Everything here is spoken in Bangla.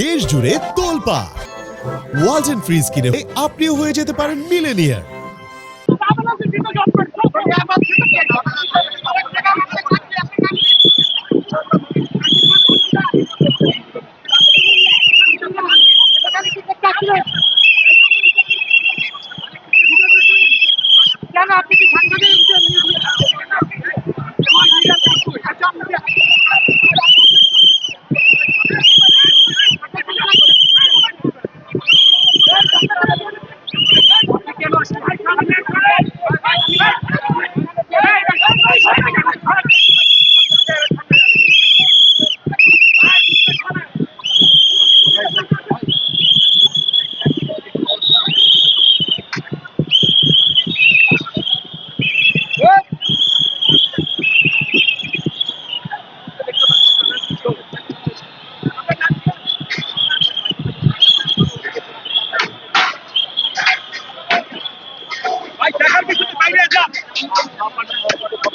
দেশ জুড়ে তোলপা। ওয়ালটন ফ্রিজ কিনে আপনিও হয়ে যেতে পারেন মিলেনিয়ার। আপনি কি 何だ? भाई शहर की बाइक जा